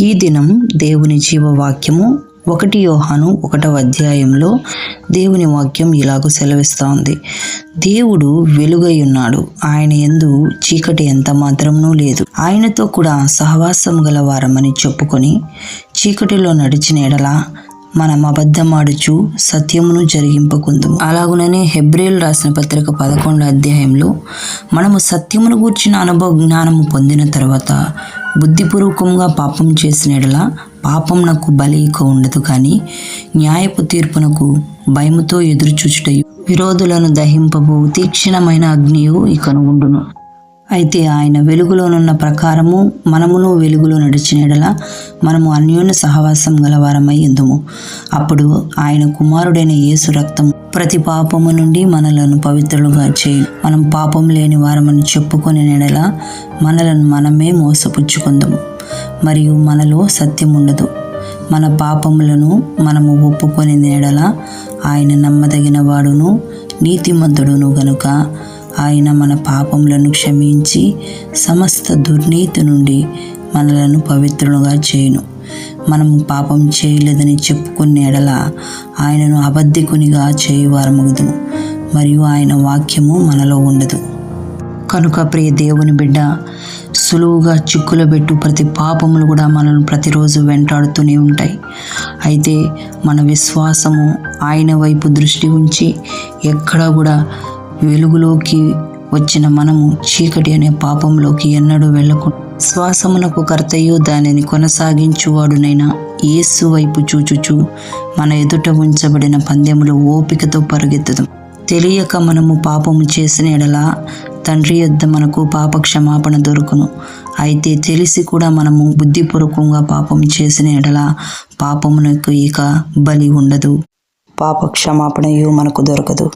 ఈ దినం దేవుని జీవవాక్యము ఒకటి యోహాను ఒకటవ అధ్యాయంలో దేవుని వాక్యం ఇలాగ సెలవిస్తోంది దేవుడు వెలుగై ఉన్నాడు ఆయన ఎందు చీకటి ఎంత మాత్రమునూ లేదు. ఆయనతో కూడా సహవాసం గల వారమని చెప్పుకొని చీకటిలో నడిచిన ఎడలా మనం అబద్ధమాడుచు సత్యమును జరిగింపకుందు అలాగుననే హెబ్రియల్ రాసిన పత్రిక పదకొండు అధ్యాయంలో మనము సత్యమును గూర్చిన అనుభవ జ్ఞానము పొందిన తర్వాత బుద్ధిపూర్వకంగా పాపం చేసిన ఎడల పాపం నాకు బలిక ఉండదు కానీ న్యాయపు తీర్పునకు భయముతో ఎదురుచూచుటయు. విరోధులను దహింపబో తీక్షణమైన అగ్నియు ఇకను ఉండును. అయితే ఆయన వెలుగులోనున్న ప్రకారము మనమును వెలుగులో నడిచిన ఎడల మనము అన్యోన్య సహవాసం గలవారమై ఎందుము. అప్పుడు ఆయన కుమారుడైన యేసు రక్తం ప్రతి పాపము నుండి మనలను పవిత్రులుగా చేయి మనం పాపం లేని వారమని చెప్పుకొని నెడల మనలను మనమే మోసపుచ్చుకుందాము. మరియు మనలో సత్యం ఉండదు. మన పాపములను మనము ఒప్పుకొని నెడల ఆయన నమ్మదగిన వాడును నీతిమంతుడును గనుక ఆయన మన పాపములను క్షమించి సమస్త దుర్నీతి నుండి మనలను పవిత్రులుగా చేయను. మనం పాపం చేయలేదని చెప్పుకునే ఎడల ఆయనను అబద్ధికునిగా చేయువారమగుదు మరియు ఆయన వాక్యము మనలో ఉండదు. కనుక ప్రియ దేవుని బిడ్డ సులువుగా చిక్కులో పెట్టు ప్రతి పాపములు కూడా మనల్ని ప్రతిరోజు వెంటాడుతూనే ఉంటాయి. అయితే మన విశ్వాసము ఆయన వైపు దృష్టి ఉంచి ఎక్కడా కూడా వెలుగులోకి వచ్చిన మనము చీకటి అనే పాపంలోకి ఎన్నడూ వెళ్ళకుండా శ్వాసమునకు కర్తయు దానిని కొనసాగించువాడునైనా యేసు వైపు చూచుచూ మన ఎదుట ఉంచబడిన పందెములు ఓపికతో పరుగెత్తదు. తెలియక మనము పాపము చేసిన ఎడలా తండ్రి యొద్ద మనకు పాప క్షమాపణ దొరుకును. అయితే తెలిసి కూడా మనము బుద్ధిపూర్వకంగా పాపం చేసిన ఎడల పాపమునకు ఇక బలి ఉండదు. పాప క్షమాపణయు మనకు దొరకదు.